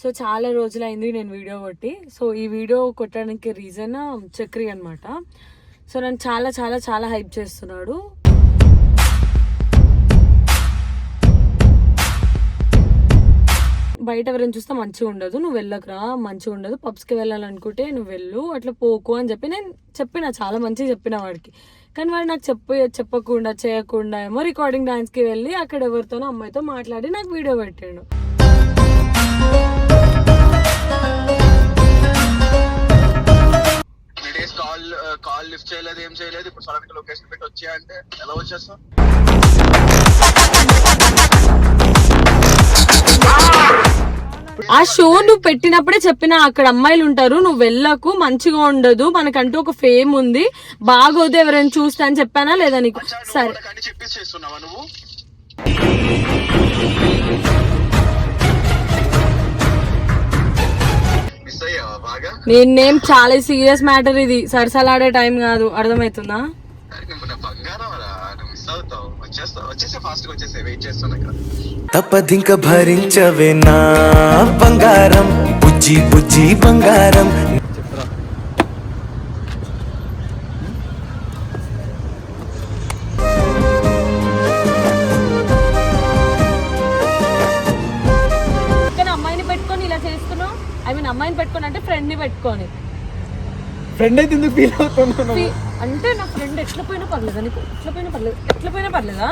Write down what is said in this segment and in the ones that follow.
So చాలా రోజులైంది నేను వీడియో కొట్టి. సో ఈ వీడియో కొట్టడానికి రీజన్ చక్రి అనమాట సో నన్ను చాలా చాలా చాలా హైప్ చేస్తున్నాడు. బయట ఎవరైనా చూస్తే మంచిగా ఉండదు. నువ్వు వెళ్ళకరా మంచిగా ఉండదు. పబ్స్కి వెళ్ళాలనుకుంటే నువ్వు వెళ్ళు అట్లా పోకు అని చెప్పి నేను చెప్పిన చాలా మంచిగా చెప్పిన వాడికి. కానీ వాడు నాకు చెప్ప చెప్పకుండా చేయకుండా ఏమో రికార్డింగ్ డాన్స్కి వెళ్ళి అక్కడ ఎవరితోనో అమ్మాయితో మాట్లాడి నాకు వీడియో పెట్టాడు. చేయలేదు ఏం చేయలేదు. ఇప్పుడు సడన్ లొకేషన్ పెట్టి వచ్చా అంటే ఎలా వచ్చేస్తావు ఆ షో నువ్వు పెట్టినప్పుడే చెప్పిన అక్కడ అమ్మాయిలు ఉంటారు నువ్వు వెళ్ళకు మంచిగా ఉండదు మనకంటూ ఒక ఫేమ్ ఉంది బాగోదు ఎవరైనా చూస్తా అని చెప్పానా లేదా నీకు? సరే. కానీ చెప్పేసి చేస్తున్నావా నువ్వు? నేనేం చాలా సీరియస్ మ్యాటర్ ఇది. సరసలాడే టైం కాదు. అర్థమవుతుందా? తప్పదింక భరించవే నా బంగారం. బుజ్జి బుజ్జి బంగారం. కానీ అమ్మాయిని పెట్టుకొని ఇలా చేస్తున్నావు? ఐ మీన్ అమ్మాయిని పెట్టుకొని అంటే ఫ్రెండ్ని పెట్టుకొని. ఫ్రెండ్ అయితే ఎందుకు ఫీల్ అవుతున్నాను ఫీ- అంటే నా ఫ్రెండ్ ఎట్లా పోయినా పర్లేదా నీకు ఎట్లా పోయినా పర్లేదు ఎట్లా పోయినా పర్లేదా?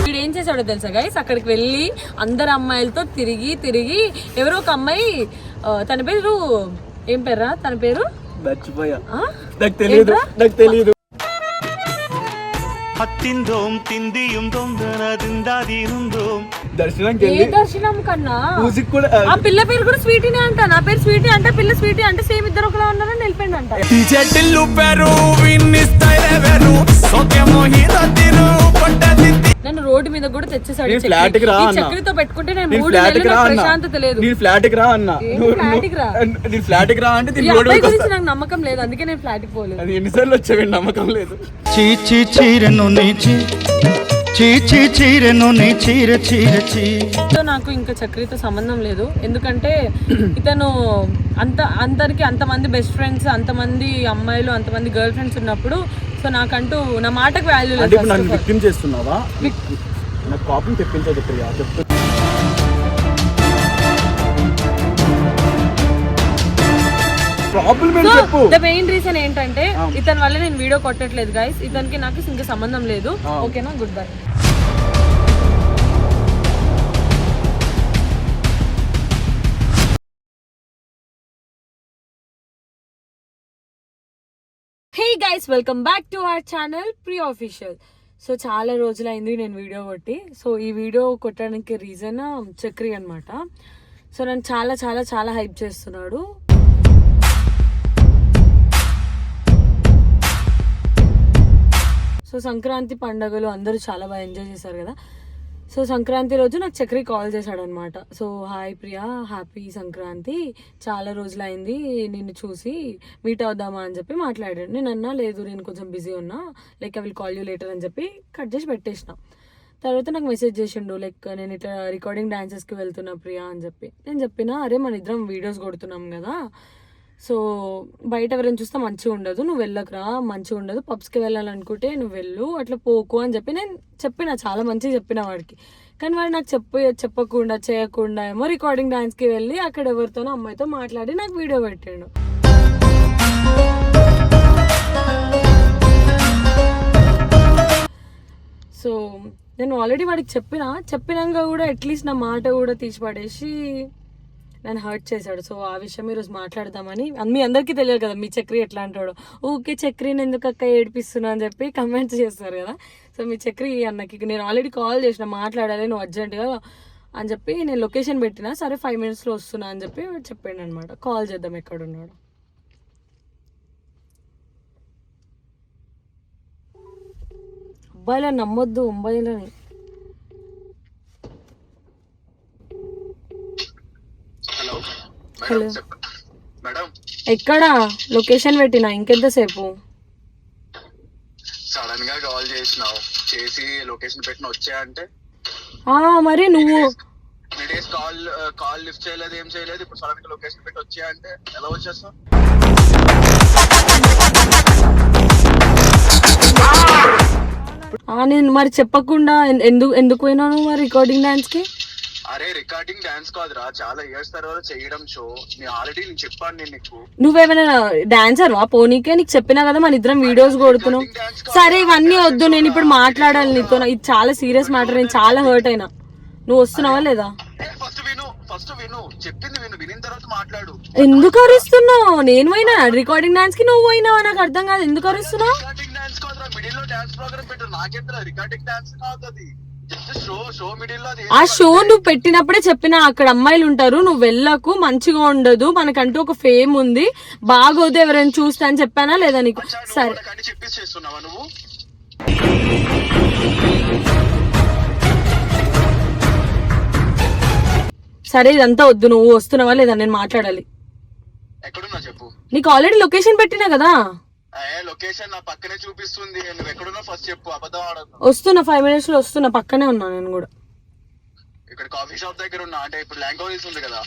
వీడు ఏం చేశాడో తెలుసా గైస్ అక్కడికి వెళ్ళి అందరు అమ్మాయిలతో తిరిగి తిరిగి ఎవరో ఒక అమ్మాయి తన పేరు ఏం పేర్రా? తన పేరు? మర్చిపోయా? నాకు తెలియదు? నాకు తెలియదు హత్తిందోం తిందియం దొందనదిందాదిరుందోం దర్శనంకి వెళ్ళి దర్శనం కన్నా పూజకి కూడా ఆ పిల్ల పేరు కూడా స్వీటీనే అంట నా పేరు స్వీటీ అంటే పిల్ల స్వీటీ అంటే సేమ్ ఇద్దరు ఒకలా ఉన్నారని వెళ్ళిపోయింది అంట ఈ చెట్టిల్లు పెరు విన్నిస్తాయి రెవెరు సోకేమో హీరో తిను పట్టదిద్ది నన్ను రోడ్డు మీద కూడా తెచ్చేసాడు. ఫ్లాట్కి రా. చక్రితో పెట్టుకుంటే నేను మూడు నెలలు ప్రశాంతత లేదు నేను ఫ్లాట్కి రా అన్న ఫ్లాట్కి రా? నేను ఫ్లాట్కి రా అంటే దీని రోడ్డు గురించి. నాకు నమ్మకం లేదు అందుకే నేను ఫ్లాట్కి పోలేదు అది ఎన్నిసార్లు వచ్చావు నమ్మకం లేదు చీచి చీరెను నీచి చీచి చీరెను నీ చీర చీర చీ సో నాకు ఇంకా చక్రితో సంబంధం లేదు ఎందుకంటే ఇతను అంత అందరికి అంతమంది బెస్ట్ ఫ్రెండ్స్ అంతమంది అమ్మాయిలు అంతమంది గర్ల్ ఫ్రెండ్స్ ఉన్నప్పుడు సో నాకంటూ నా మాటకు వాల్యూ అంటే లేదు ఇప్పుడు నన్ను. విక్టిమ్ చేస్తున్నావా? నాకు కోపం తెప్పించదు ప్రియా చెప్తు ప్రాబ్లం ఏంటి చెప్పు. ద మెయిన్ రీజన్ ఏంటంటే ఇతని వల్ల నేను వీడియో కొట్టట్లేదు గైస్ ఇతనికి నాకు ఇంకా సంబంధం లేదు. ఓకేనా good bye guys welcome back to our channel pre official so చాలా రోజులైంది నేను వీడియో కొట్టి. సో ఈ వీడియో కొట్టడానికి రీజన్ చక్రి అన్నమాట. సో నన్ను చాలా చాలా చాలా హైప్ చేస్తున్నాడు. సో సంక్రాంతి పండుగలు అందరూ చాలా బాగా ఎంజాయ్ చేశారు కదా. సో సంక్రాంతి రోజు నాకు చక్రి కాల్ చేశాడు అనమాట so hi Priya happy Sankranti. చాలా రోజులైంది నిన్ను చూసి మీట్ అవుదామా? అని చెప్పి మాట్లాడాడు. నేను అన్నా లేదు నేను కొంచెం బిజీ ఉన్నా. Like I will call you later అని చెప్పి కట్ చేసి పెట్టేసిన. తర్వాత నాకు మెసేజ్ చేసిండు లైక్ నేను ఇట్లా రికార్డింగ్ డాన్సెస్కి వెళ్తున్నా ప్రియా అని చెప్పి. నేను చెప్పిన అరే మన ఇద్దరం వీడియోస్ కొడుతున్నాం కదా. సో బయట ఎవరైనా చూస్తే మంచిగా ఉండదు. నువ్వు వెళ్ళకరా మంచిగా ఉండదు. పబ్స్కి వెళ్ళాలనుకుంటే నువ్వు వెళ్ళు అట్లా పోకు అని చెప్పి నేను చెప్పిన చాలా మంచిగా చెప్పిన వాడికి. కానీ వాడు నాకు చెప్ప చెప్పకుండా చేయకుండా ఏమో రికార్డింగ్ డాన్స్కి వెళ్ళి అక్కడ ఎవరితోనో అమ్మాయితో మాట్లాడి నాకు వీడియో పెట్టాడు. సో నేను ఆల్రెడీ వాడికి చెప్పిన. చెప్పినాక కూడా అట్లీస్ట్ నా మాట కూడా తీసి పడేసి నన్ను హర్ట్ చేశాడు. సో ఆ విషయం ఈరోజు మాట్లాడదామని. మీ అందరికీ తెలియదు కదా మీ చక్రి ఎట్లా అంటాడు ఊకే చక్రిని ఎందుకు అక్క ఏడిపిస్తున్నా అని చెప్పి కమెంట్స్ చేస్తారు కదా. సో మీ చక్రి అన్నకి నేను ఆల్రెడీ కాల్ చేసిన మాట్లాడాలి నువ్వు అర్జెంటుగా అని చెప్పి నేను లొకేషన్ పెట్టిన సరే ఫైవ్ మినిట్స్లో వస్తున్నా అని చెప్పి చెప్పాడు అనమాట కాల్ చేద్దాం ఎక్కడ ఉన్నాడు అబ్బాయిలా నమ్మొద్దు ముంబైలోనే మేడం ఎక్కడ? లొకేషన్ పెట్టినా ఇంకెంతసేపు సడన్గా కాల్ చేసినావు. చేసి లొకేషన్ పెట్టిన వచ్చా అంటే? ఆ, మరి నువ్వు డేస్ కాల్ కాల్ లిఫ్ట్ చేయలేదు ఏం చేయలేదు? ఇప్పుడు సడన్గా లొకేషన్ పెట్టి వచ్చా అంటే ఎలా వచ్చేస్తావు? నేను మరి చెప్పకుండా ఎందుకు ఎందుకు పోయినావు నువ్వు మరి రికార్డింగ్ డాన్స్కి? అరే రికార్డింగ్ డాన్స్ కాదురా. చాలా ఇయర్స్ తర్వాత చేయడం షో. నేను ఆల్రెడీ నేను చెప్పాను నేను నీకు. నువ్వేమైనా డాన్సర్ వా పోనీకే నీకు చెప్పినా కదా మన ఇద్దరం వీడియోస్ కొడుతున్నావు సరే ఇవన్నీ వద్దు. నేను ఇప్పుడు మాట్లాడాలి నీతో. ఇది చాలా సీరియస్ మ్యాటర్. నేను చాలా హర్ట్ అయినా. నువ్వు వస్తున్నావా లేదా? ఫస్ట్ విను. ఫస్ట్ విను. చెప్పింది విను. వినిన తర్వాత మాట్లాడు. ఎందుకు అరుస్తున్నావు? నేను పోయినా? రికార్డింగ్ డాన్స్కి నువ్వు పోయినావా? నాకు అర్థం కాదు. ఎందుకు అరుస్తున్నావు? రికార్డింగ్ డాన్స్ కాదురా. మిడిల్లో డాన్స్ ప్రోగ్రామ్ పెట్టు. నాకెంత రికార్డింగ్ డాన్స్ కాదు అది. ఆ షో నువ్వు పెట్టినప్పుడే చెప్పిన అక్కడ అమ్మాయిలు ఉంటారు నువ్వు వెళ్ళకు మంచిగా ఉండదు మనకంటూ ఒక ఫేమ్ ఉంది బాగోదు ఎవరైనా చూస్తా అని చెప్పానా లేదా నీకు? సరే. సరే ఇదంతా వద్దు నువ్వు వస్తున్నావా లేదా? నేను మాట్లాడాలి. నీకు ఆల్రెడీ లొకేషన్ పెట్టినా కదా? లొకేషన్ నా పక్కనే చూపిస్తుంది. నువ్వు ఎక్కడున్నా ఫస్ట్ చెప్పు. అబద్ధం ఆడదు వస్తున్నా ఫైవ్ మినిట్స్లో వస్తున్నా. పక్కనే ఉన్నా నేను కూడా. ఇక్కడ కాఫీ షాప్ దగ్గర ఉన్నా. అంటే ఇప్పుడు ల్యాంగ్ హౌస్ ఉంది కదా?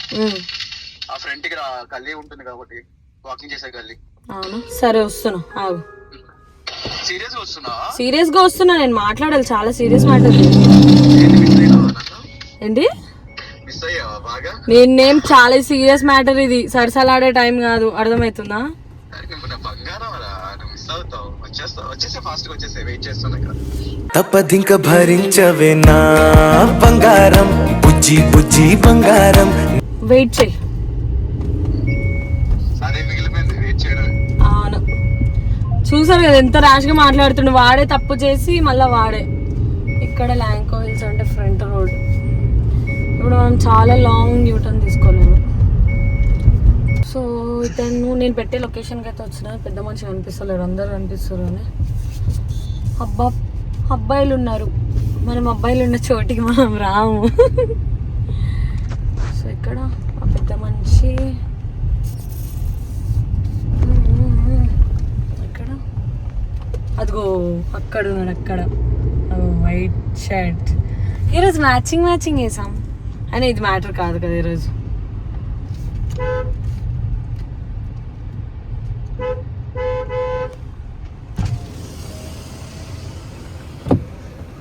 ఆ ఫ్రంట్కి రా. గల్లీ ఉంటుంది కాబట్టి వాకింగ్ చేసే గల్లీ. అవునా? సరే వస్తున్నా. ఆగు. సీరియస్గా వస్తున్నా? సీరియస్గా వస్తున్నా. నేను మాట్లాడాలి. చాలా సీరియస్ నన్ను ఏంటి నేను నేమ్ చాలా సీరియస్ మ్యాటర్ ఇది. సరసలాడే టైం కాదు. అర్థమవుతుందా? అవుతావు వచ్చేస్తావు? వచ్చేసే ఫాస్ట్గా వచ్చేసే వెయిట్ చేస్తున్నా ఇక్కడ తప్పదింక భరించవే నా బంగారం. బుజ్జి బుజ్జి బంగారం. వెయిట్ చెయ్యి అదే మిగిలిపోయింది. వెయిట్ చేయడం అవును. చూసారు కదా ఎంత ర్యాష్గా మాట్లాడుతుండు. వాడే తప్పు చేసి మళ్ళా వాడే. ఇక్కడ ల్యాంకో హిల్స్ అంటే ఫ్రంట్ రోడ్ ఇప్పుడు మనం చాలా లాంగ్ యూటర్న్ తీసుకోలేము. సో ఇతను నేను పెట్టే లొకేషన్కి అయితే వచ్చిన పెద్ద మనిషి కనిపిస్తలేరు అందరు కనిపిస్తారు అని. అబ్బా అబ్బాయిలు ఉన్నారు మనం అబ్బాయిలు ఉన్న చోటికి మనం రాము. సో ఇక్కడ ఆ పెద్ద మనిషి. ఎక్కడ అదిగో అక్కడ ఉన్నాడు అక్కడ. White shirt. ఈరోజు మ్యాచింగ్ మ్యాచింగ్ వేసాం అని ఇది మ్యాటర్ కాదు కదా ఈరోజు.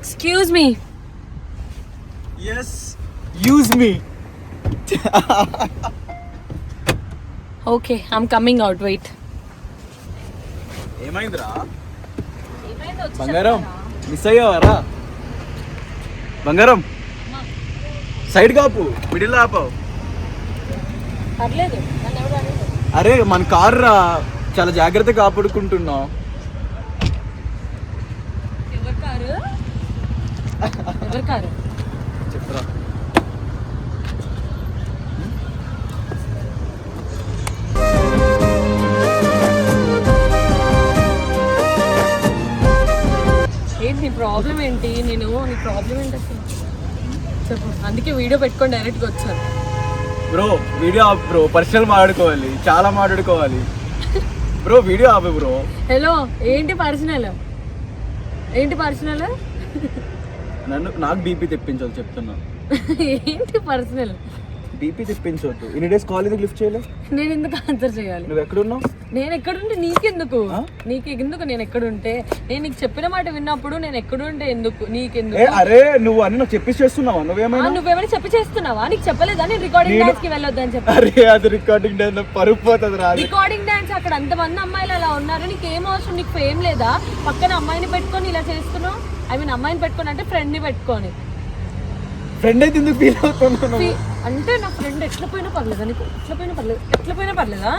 ఎక్స్క్యూజ్ మీ ఎస్ use me okay I'm coming out wait ఏమైందిరా? బంగారం మిస్ అయ్యావారా? బంగారం సైడ్ కాపు మిడిల్ ఆపావు. అరే మన కార్ రా చాలా జాగ్రత్తగా కాపాడుకుంటున్నాం ఎవరి కారు ఎవరి కారు. చెప్తారా ఏంటి నీ ప్రాబ్లం ఏంటి? నేను నీ ప్రాబ్లం ఏంటి అసలు? చెప్పు. అందుకే వీడియో పెట్టుకొని డైరెక్ట్గా వచ్చాను. బ్రో వీడియో ఆపు బ్రో పర్సనల్ మాట్లాడుకోవాలి. చాలా మాట్లాడుకోవాలి. బ్రో వీడియో ఆపు బ్రో హలో ఏంటి పర్సనల్ ఏంటి పర్సనల్ నన్ను నాకు బీపీ తెప్పించదు చెప్తున్నా. ఏంటి పర్సనల్? బీపీ తెప్పించవద్దు ఇన్ని డేస్ కాల్ ఎందుకు లిఫ్ట్ చేయలే? నేను ఎందుకు ఆన్సర్ చేయాలి? నువ్వు ఎక్కడున్నావు? నేను ఎక్కడుంటే నీకెందుకు? ఆ? నీకు ఎందుకు నేను ఎక్కడుంటే నేను నీకు చెప్పిన మాట విన్నప్పుడు నేను ఎక్కడుంటే ఎందుకు ఏ నీకెందుకు అరే నువ్వు అన్ని నాకు చెప్పేసి చేస్తున్నావా? నువ్వేమైనా? నువ్వేమైనా చెప్పి చేస్తున్నావా నీకు చెప్పలేదా? నేను రికార్డింగ్ డాన్స్కి వెళ్ళొద్దని చెప్పి. అరే అది రికార్డింగ్ డే పరుగు పోతుంది రా. రికార్డింగ్ డాన్స్ అక్కడ అంతమంది అమ్మాయిలు అలా ఉన్నారు. నీకు ఏం అవసరం? నీకు ఫేమ్ లేదా? పక్కన అమ్మాయిని పెట్టుకొని ఇలా చేస్తున్నావు? ఐ మీన్ అమ్మాయిని పెట్టుకొని అంటే ఫ్రెండ్ని పెట్టుకొని. ఫ్రెండ్ అయితే ఎందుకు ఫీల్ అవుతున్నాను ఫీ- అంటే నా ఫ్రెండ్ ఎట్లా పోయినా పర్లేదా నీకు? ఎట్లా పోయినా పర్లేదు ఎట్లా పోయినా పర్లేదా?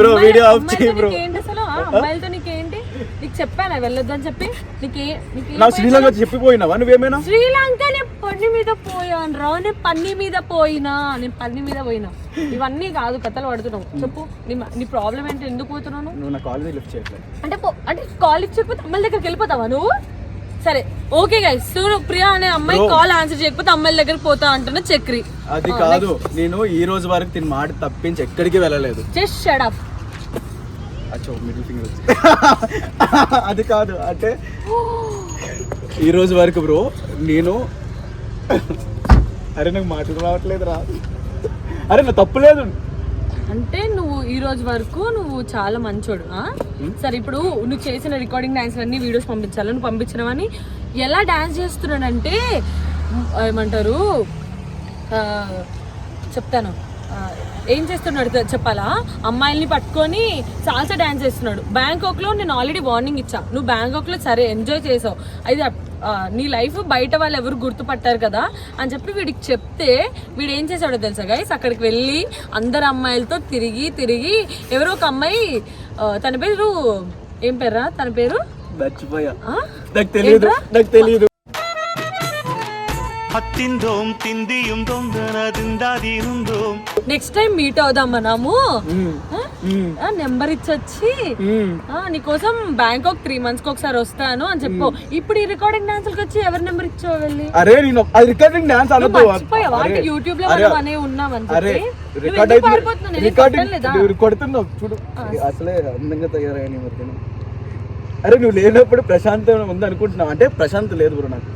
ఆ, Bro, అమ్మాయి- video off అమ్మాయిలతో చేయి, అసలు? ఆ, అమ్మాయిలతో నీకేంటి? నీకు చెప్పానా వెళ్ళొద్దని చెప్పి? నీకే నీకే నా శ్రీలంక చెప్పిపోయినావా? నువ్వేమైనా? శ్రీలంక నేను పన్ని మీద పోయాను రా. నేను పన్ని మీద పోయినా. నేను పన్ని మీద పోయినా. ఇవన్నీ కాదు కథలు పడుతున్నావు. చెప్పు. నీ నీ ప్రాబ్లం ఏంటి? ఎందుకు పోతున్నాను? నువ్వు నా లిఫ్ట్ చేయట్లేదు అంటే అంటే కాల్ ఇచ్చకపోతే అమ్మాయిల దగ్గరికి వెళ్ళిపోతావా నువ్వు? సరే. ఓకే గైస్ సో ప్రియా అనే అమ్మాయి. కాల్ ఆన్సర్ చేయకపోతే అమ్మాయిల దగ్గరికి పోతా అంటున్న చక్రి. అది కాదు. నేను ఈ రోజు వరకు తిని మాట తప్పించి ఎక్కడికి వెళ్ళలేదు. జస్ట్ షట్ అప్ అచ్చో మిడిల్ ఫింగర్ వచ్చి. అది కాదు అంటే ఈ రోజు వరకు బ్రో నేను అరే నాకు మాటలు రావట్లేదు రా అరే నా తప్పు లేదు. అంటే నువ్వు ఈ రోజు వరకు నువ్వు చాలా మంచోడు? సరే ఇప్పుడు నువ్వు చేసిన రికార్డింగ్ డాన్స్ అన్ని వీడియోస్ పంపించాలి నువ్వు పంపించినవని ఎలా డాన్స్ చేస్తున్నాడంటే ఏమంటారు చెప్తాను. ఆ, ఏం చేస్తున్నాడు చెప్పాలా? అమ్మాయిల్ని పట్టుకొని సాల్సా డాన్స్ చేస్తున్నాడు. బ్యాంకాక్లో నేను ఆల్రెడీ వార్నింగ్ ఇచ్చా. నువ్వు బ్యాంకాక్లో సరే ఎంజాయ్ చేసావు. అది నీ లైఫ్ బయట వాళ్ళు ఎవరు గుర్తుపట్టారు కదా? అని చెప్పి వీడికి చెప్తే వీడు ఏం చేశాడో తెలుసా గైస్ అక్కడికి వెళ్ళి అందరు అమ్మాయిలతో తిరిగి తిరిగి ఎవరో ఒక అమ్మాయి తన పేరు ఏం పేరా తన పేరు? తెలియదు? నాకు తెలియదు ಹತ್ತಿಂದೋಂ ತಿಂದಿಯುಂ ದೊಂದನದಿಂದಾದಿರುಂದೋಂ నెక్స్ట్ టైం మీట్ అవుదాం మనము నెంబర్ ఇచ్చొచ్చి. ఆ, నీకోసం బ్యాంకాక్ త్రీ మంత్స్కి ఒకసారి వస్తాను అని చెప్పు. ఇప్పుడు ఈ రికార్డింగ్ డాన్సులకి వచ్చి ఎవరి నెంబర్ ఇచ్చావు వెళ్ళి? అరే నేను అది రికార్డింగ్ డాన్స్ అనుకో అనొద్దు. యూట్యూబ్లో అరే, మనం అనే ఉన్నాం అని అరే రికార్డ్ ఎందుకు రికార్డింగ్ కొట్టలేదా? కొడుతున్నావు చూడు. అసలే అందంగా తయారయ్యాను అరే నువ్వు లేనప్పుడు ప్రశాంతం ఉంది అనుకుంటున్నావు అంటే ప్రశాంత్ లేదు బ్రో నాకు.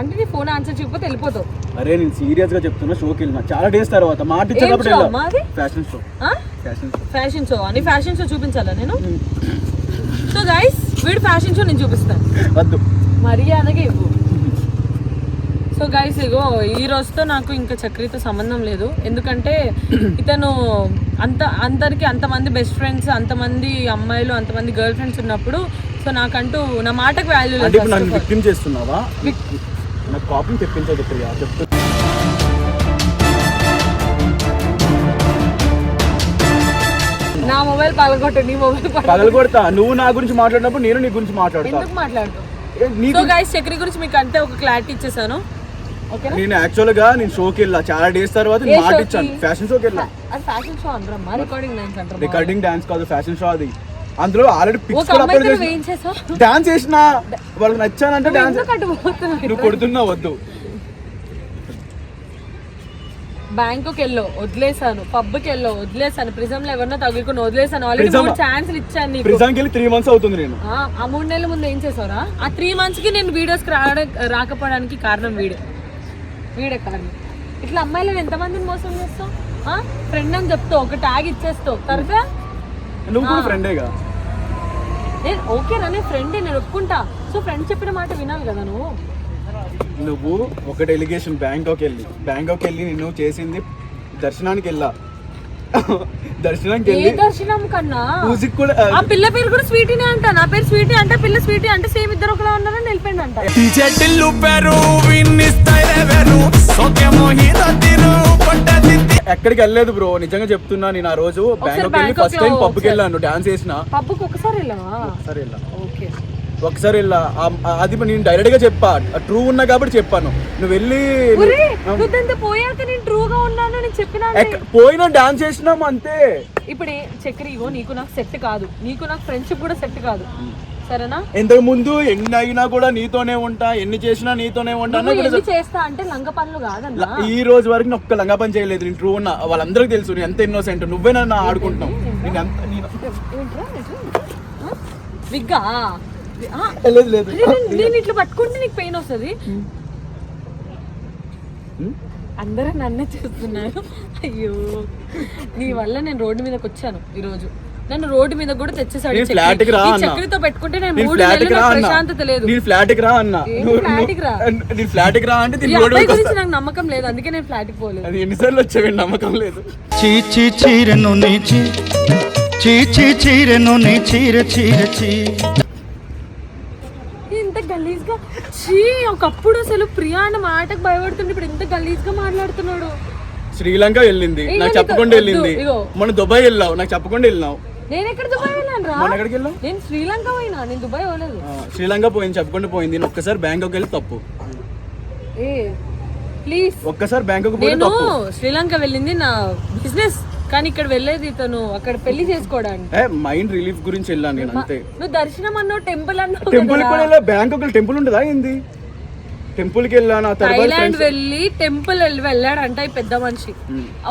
అంటే నీ ఫోన్ ఆన్సర్ చెప్పితే వెళ్ళిపోతావు. అరే నేను సీరియస్గా చెప్తున్నా షోకి వెళ్ళినా. చాలా డేస్ తర్వాత మాట ఇచ్చినప్పుడు? Fashion show? Fashion show fashion show అని ఫ్యాషన్ షో చూపించాలా నేను? సో గైస్ వీడు ఫ్యాషన్ షో నేను చూపిస్తాను వద్దు. మర్యాదగా ఇవ్వు. సో గైస్ ఇగో ఈ రోజుతో నాకు ఇంకా చక్రితో సంబంధం లేదు. ఎందుకంటే ఇతను అంత అందరికి అంతమంది బెస్ట్ ఫ్రెండ్స్ అంతమంది అమ్మాయిలు అంతమంది గర్ల్ ఫ్రెండ్స్ ఉన్నప్పుడు సో నాకంటూ నా మాటకు వాల్యూ లేదు. విక్టిమ్ చేస్తున్నావా? కాపీ తెప్పించదు ప్రియా. చెప్తూ. నా మొబైల్ పగలగొట్టు నీ మొబైల్ పగల పగలు కొడతా నువ్వు నా గురించి మాట్లాడినప్పుడు నేను నీ గురించి మాట్లాడతా. గైస్ చక్రి గురించి మీకు అంతే ఒక క్లారిటీ ఇచ్చేసాను. నేను యాక్చువల్గా నేను షోకి వెళ్ళా. చాలా డేస్ తర్వాత మాట? ఇచ్చాను. ఫ్యాషన్ షోకి వెళ్ళా. ఫ్యాషన్ షో అనరమ్మా రికార్డింగ్ అంటారు? రికార్డింగ్ డాన్స్ కాదు ఫ్యాషన్ షో అది. అందులో ఆల్రెడీ పిక్స్ డాన్స్ చేసిన వాళ్ళకి నచ్చానంటే డాన్స్ నువ్వు కొడుతున్నావు వద్దు. బ్యాంకుకి వెళ్ళో వదిలేసాను పబ్కి వెళ్ళో వదిలేసాను ప్రిజం లో ఎవరినో తగులుకుని వదిలేసాను ఆల్రెడీ మూడు ఛాన్సులు ఇచ్చాను ప్రిజాంకి వెళ్ళి త్రీ మంత్స్ అవుతుంది నేను. ఆ, మూడు నెలల ముందు ఏం చేసావురా? ఆ త్రీ మంత్స్కి నేను వీడియోస్కి రాకపోవడానికి కారణం వీడే. వీడే కారణం. ఇట్లా అమ్మాయిలను ఎంతమందిని మోసం చేస్తావు? ఫ్రెండ్ అని చెప్తావు ఒక ట్యాగ్ ఇచ్చేస్తావు. తర్వాత నువ్వు కూడా ఫ్రెండేగా నేను ఓకే రా నేను ఫ్రెండే నేను ఒప్పుకుంటా. సో ఫ్రెండ్ చెప్పిన మాట వినాలి కదా నువ్వు? నువ్వు ఒక డెలిగేషన్ బ్యాంకాక్ వెళ్ళి బ్యాంకాక్ వెళ్ళి నేను చేసింది దర్శనానికి వెళ్ళా. దర్శనానికి ఏ వెళ్ళి దర్శనం కన్నా? మ్యూజిక్ కూడా ఆ పిల్ల పేరు కూడా స్వీటీనే అంట. నా పేరు స్వీటీ అంటే పిల్ల స్వీటీ అంటే సేమ్ ఇద్దరు ఒకలా ఉన్నారని వెళ్ళిపోయింది అంట. ఎక్కడికి వెళ్ళలేదు బ్రో. నిజంగా చెప్తున్నా నేను ఆ రోజు బ్యాంకాక్ వెళ్ళి ఫస్ట్ టైం పబ్కి వెళ్ళాను డాన్స్ చేసిన. ఒకసారి వెళ్ళావా? ఒకసారి వెళ్ళా. ఓకే. ఒకసారి వెళ్ళా. ఆ- ఆ- అది నేను డైరెక్ట్గా చెప్పా. ట్రూ ఉన్నా కాబట్టి చెప్పాను. నువ్వు వెళ్ళి పోయాక నేను ట్రూగా ఉన్నాను నేను చెప్పినా ఎక్క- పోయినా డాన్స్ చేసినాం అంతే. ఇప్పుడు ఇగో నీకు నాకు సెట్ కాదు. నీకు నాకు ఫ్రెండ్షిప్ కూడా సెట్ కాదు. సరేనా? ఇంతకు ముందు ఎన్ని అయినా కూడా నీతోనే ఉంటా ఎన్ని చేసినా నీతోనే ఉంటా చేస్తా అంటే లంగ పనులు కాదన్నా. ఈ రోజు వరకు నేను ఒక్క లంగా పని చేయలేదు నేను ట్రూ ఉన్నా. వాళ్ళందరికీ తెలుసు నేను ఎంత ఇన్నోసెంట్ నువ్వే నన్ను ఆడుకుంటున్నావు? నేను ఎంత? విగ్గా? లేదు లేదు. నేను- ఇట్లా పట్టుకుంటే నీకు పెయిన్ వస్తుంది. అందరూ నన్నే చూస్తున్నారు. అయ్యో. నీ వల్ల నేను రోడ్డు మీదకి వచ్చాను ఈ రోజు నన్ను రోడ్డు మీద కూడా తెచ్చేసాడు నేను. ఫ్లాట్కి రా చక్రితో పెట్టుకుంటే నేను నేను మూడు ఫ్లాట్ నెలలు ప్రశాంతత లేదు. నేను ఫ్లాట్కి రా అన్న. నువ్వు- ఫ్లాట్కి రా? నువ్వు- నేను ఫ్లాట్కి రా అంటే దీని రోడ్డు మీదకి గురించి వస్తా. నాకు నమ్మకం లేదు. అందుకే నేను ఫ్లాట్కి పోలేదు. అది ఎన్నిసార్లు వచ్చావు నమ్మకం లేదు. చీ చీ చీరెను నీ చీ. చీ చీ చీరెను నీ చీర చీర చీ. ఇంత గలీజ్గా చీ ఒకప్పుడు అసలు ప్రియా అన్న మాటకు భయపడుతుండే. ఇప్పుడు ఇంత గలీజ్గా మాట్లాడుతున్నాడు. శ్రీలంక వెళ్ళింది. నాకు చెప్పకుండా వెళ్ళింది. మొన్న దుబాయ్ వెళ్ళావు. నాకు చెప్పకుండా వెళ్ళినావు. నేను ఎక్కడ దుబాయ్ వెళ్ళాను రా? మొన్న ఎక్కడికి వెళ్ళావు? నేను శ్రీలంక పోయినా నేను దుబాయ్ పోలేదు. శ్రీలంక పోయింది చెప్పకుండా పోయింది. నేను ఒక్కసారి బ్యాంకాక్ వెళ్ళి తప్పు. ఏ ప్లీజ్ ఒక్కసారి బ్యాంకాక్ పోయి నేను తప్పు. శ్రీలంక వెళ్ళింది నా బిజినెస్ కానీ ఇక్కడ వెళ్ళేది ఇతను అక్కడ పెళ్ళి చేసుకోవడానికి. ఏ మైండ్ రిలీఫ్ గురించి వెళ్ళాను నేను అంతే. నువ్వు దర్శనం అన్నావు టెంపుల్ అన్నావు టెంపుల్. కూడా బ్యాంకాక్ టెంపుల్ ఉంటుందా ఏంది? టెంపుల్కి వెళ్ళాను థైలాండ్ వెళ్ళి టెంపుల్ వెళ్ళి వెళ్ళాడంట ఈ పెద్ద మనిషి.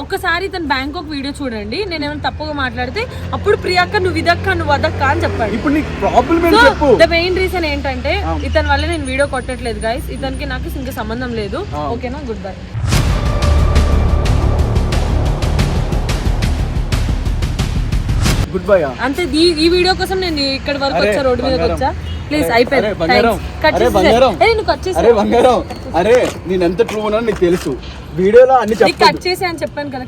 ఒక్కసారి ఇతను బ్యాంకాక్ వీడియో చూడండి నేను ఏమైనా తప్పుగా మాట్లాడితే అప్పుడు ప్రియాక్క నువ్వు ఇదక్క నువ్వు అదక్క అని చెప్పాడు. ఇప్పుడు నీకు ప్రాబ్లం చెప్పు. ద మెయిన్ రీజన్ ఏంటంటే. ఇతని వల్ల నేను వీడియో కొట్టట్లేదు గైస్ ఇతనికి నాకు ఇంకా సంబంధం లేదు. ఓకేనా గుడ్ బై గుడ్ బై అంతే ఈ ఈ వీడియో కోసం నేను ఇక్కడ వరకు వచ్చా రోడ్డు మీదకి. వచ్చా? ప్లీజ్ అయిపోయింది. అరే, బంగారం. కట్ అరే, చేసి బంగారం. ఏ, నువ్వు కట్ చేసి అరే బంగారం. అరే నేను ఎంత ట్రూ ఉన్నాను నీకు తెలుసు. వీడియోలో అన్ని చెప్పు కట్ చేసి అని చెప్పాను కదా